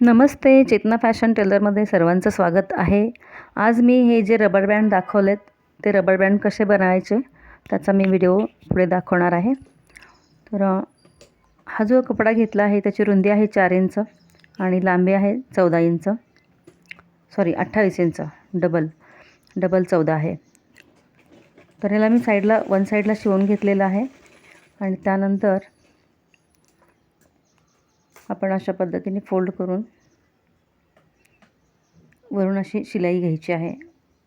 नमस्ते चेतना fashion टेलरमध्ये सर्वांचं स्वागत आहे. आज मी हे जे रबर बँड दाखवलेत ते रबर बँड कसे बनवायचे त्याचा मी व्हिडिओ पुढे दाखवणार आहे. तर हा जो कपडा घेतला आहे त्याची रुंदी आहे चार इंच आणि लांबी आहे चौदा इंच. सॉरी अठ्ठावीस इंच डबल डबल चौदा आहे. तर याला मी साईडला वन साईडला शिवून घेतलेलं आहे. आणि त्यानंतर आपण अशा पद्धतीने फोल्ड करून वरून अशी शिलाई घ्यायची आहे.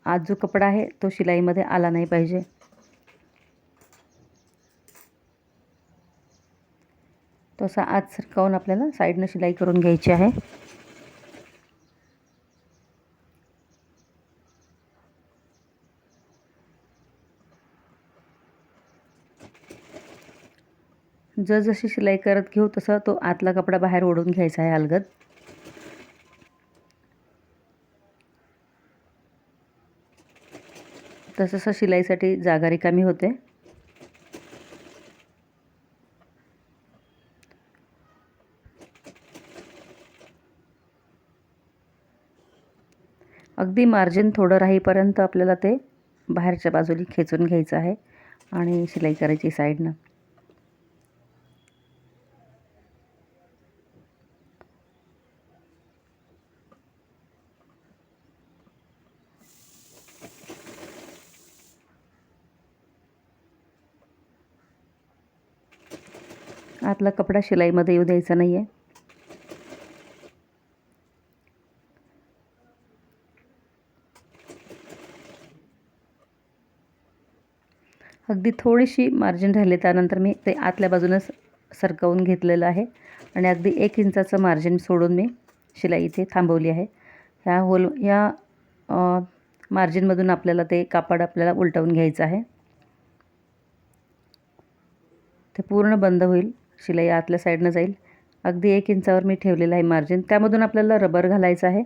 आज जो कपडा आहे तो शिलाईमध्ये आला नाही पाहिजे. तो असा आत सरकावून आपल्याला साईडनं शिलाई करून घ्यायची आहे. जसजशी शिलाई करत घेऊ तसं तो आतला कपडा बाहेर ओढून घ्यायचा आहे अलगद. तसंसं शिलाईसाठी जागा रिकामी होते. अगदी मार्जिन थोडं राहीपर्यंत आपल्याला ते बाहेरच्या बाजूला खेचून घ्यायचं आहे आणि शिलाई करायची साईडनं. आतला कपडा शिलाईमध्ये येऊ द्यायचा नाही आहे अगदी थोडीशी मार्जिन राहिली त्यानंतर मी ते आतल्या बाजूनच सरकवून घेतलेलं आहे. आणि अगदी एक इंचाचं मार्जिन सोडून मी शिलाई इथे थांबवली आहे. ह्या होल या मार्जिनमधून आपल्याला ते कापड आपल्याला उलटवून घ्यायचं आहे. ते पूर्ण बंद होईल. शिलाई आतल्या साईडनं जाईल. अगदी एक इंचावर मी ठेवलेलं आहे मार्जिन त्यामधून आपल्याला रबर घालायचं आहे.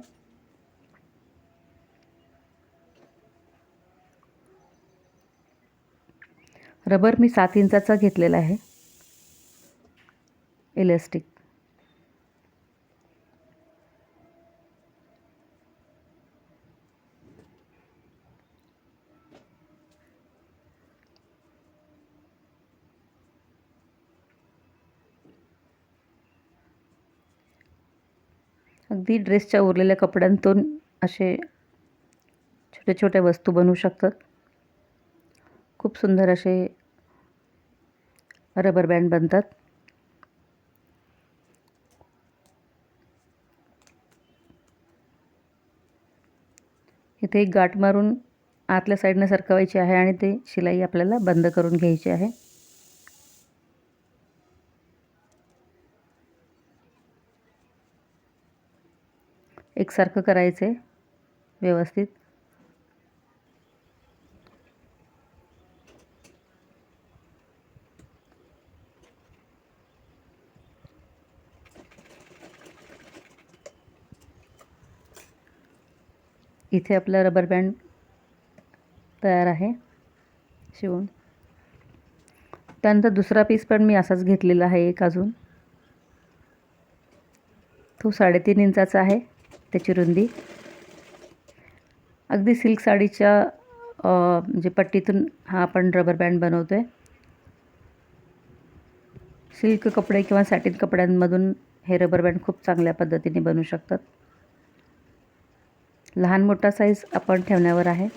रबर मी सात इंचाचा घेतलेला आहे. इलेस्टिक अगदी ड्रेसच्या उरलेल्या कपड्यांतून असे छोट्या छोट्या वस्तू बनवू शकतात. खूप सुंदर असे रबर बँड बनतात. इथे एक गाठ मारून आतल्या साईडनं सरकवायची आहे आणि ते शिलाई आपल्याला बंद करून घ्यायची आहे. एकसारखं करायचं आहे व्यवस्थित. इथे आपलं रबर बँड तयार आहे शिवून. त्यानंतर दुसरा पीस पण मी असाच घेतलेला आहे एक अजून. तो साडेतीन इंचाचा आहे. त्याची रुंदी अगदी सिल्क साडीच्या म्हणजे पट्टीतून हा आपण रबर बँड बनवतो आहे सिल्क कपडे किंवा सॅटिन कपड्यांमधून हे रबर बँड खूप चांगल्या पद्धतीने बनू शकतात. लहान मोठा साईज आपण ठेवण्यावर आहे.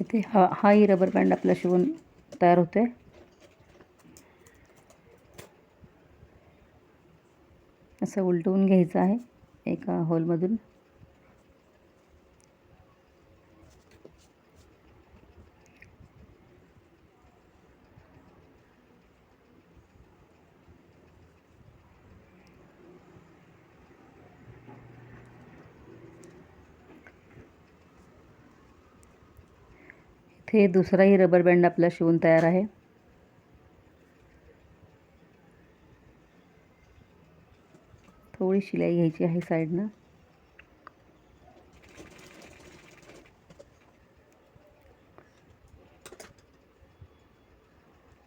इथे हा हाही रबर बँड आपला शिवून तयार होते असं उलटवून घ्यायचं आहे एका होलमधून इथे दुसराही रबर बँड आपला शिवून तयार आहे. थोडी शिलाई घ्यायची आहे साईडनं.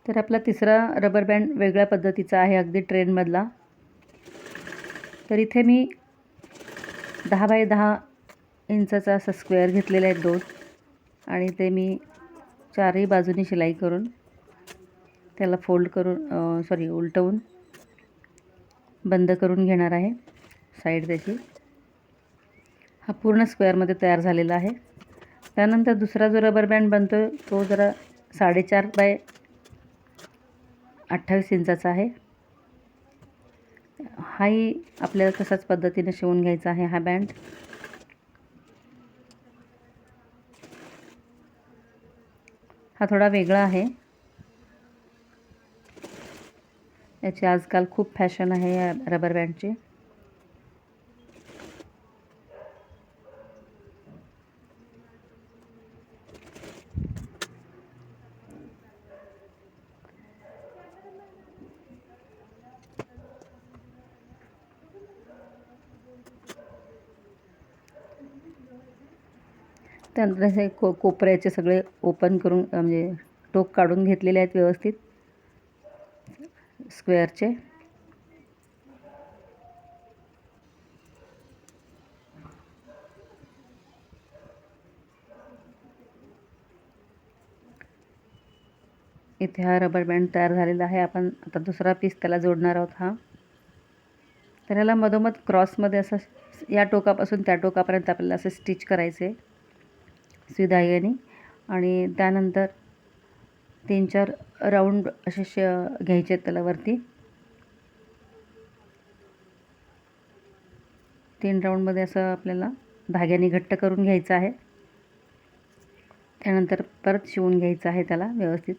तर आपला तिसरा रबर बँड वेगळ्या पद्धतीचा आहे अगदी ट्रेनमधला तर इथे मी दहा बाय दहा इंचाचा असा स्क्वेअर घेतलेला आहे दोन. आणि ते मी चारही बाजूनी शिलाई करून त्याला फोल्ड करून सॉरी उलटवून बंद करून घेणार आहे साईड त्याची. हा पूर्ण स्क्वेअरमध्ये तयार झालेला आहे. त्यानंतर दुसरा जो रबर बँड बनतो तो जरा साडेचार बाय अठ्ठावीस इंचाचा आहे. हाही आपल्याला तसाच पद्धतीने शिवून घ्यायचा आहे हा बँड. हा थोडा वेगळा आहे. याची आजकाल खूप फॅशन आहे या रबर बँडची त्यानंतर हे को कोपऱ्याचे सगळे ओपन करून म्हणजे टोक काढून घेतलेले आहेत व्यवस्थित. स्क्वेअरचे इथे हा रबर बँड तयार झालेला आहे. आपण आता दुसरा पीस त्याला जोडणार आहोत हा. तर ह्याला मधोमध क्रॉसमध्ये असं या टोकापासून त्या टोकापर्यंत आपल्याला असं स्टिच करायचे सुदायाने आणि त्यानंतर तीन चार राऊंड असे श घ्यायचे आहेत त्याला वरती तीन राऊंडमध्ये असं आपल्याला धाग्याने घट्ट करून घ्यायचं आहे. त्यानंतर परत शिवून घ्यायचं आहे त्याला व्यवस्थित.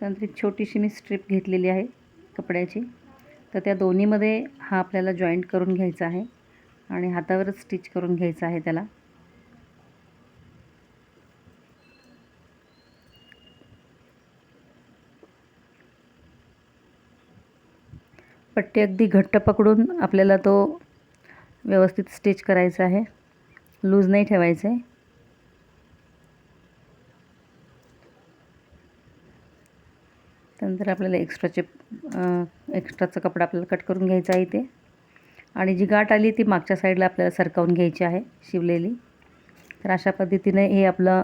त्यानंतर एक छोटीशी मी स्ट्रीप घेतलेली आहे कपड्याची. तर त्या दोन्हीमध्ये हा आपल्याला जॉईंट करून घ्यायचा आहे. आणि हातावरच स्टिच करून घ्यायचं आहे त्याला. पट्टी अगदी घट्ट पकडून आपल्याला तो व्यवस्थित स्टिच करायचा आहे. लूज नाही ठेवायचं आहे त्यानंतर आपल्याला एक्स्ट्राचे एक्स्ट्राचा कपडा आपल्याला कट करून घ्यायचा आहे इथे. आणि जी गाठ आली ती मागच्या साईडला आपल्याला सरकावून घ्यायची आहे शिवलेली. तर अशा पद्धतीने हे आपलं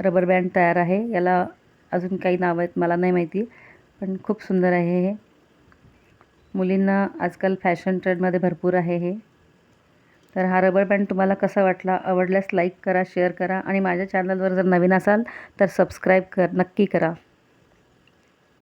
रबर बँड तयार आहे. याला अजून काही नावं आहेत मला नाही माहिती पण खूप सुंदर आहे हे. मुलींना आजकाल फॅशन ट्रेंडमध्ये भरपूर आहे हे. तर हा रबर बँड तुम्हाला कसा वाटला आवडल्यास लाईक करा शेअर करा. आणि माझ्या चॅनलवर जर नवीन असाल तर सबस्क्राईब कर नक्की करा.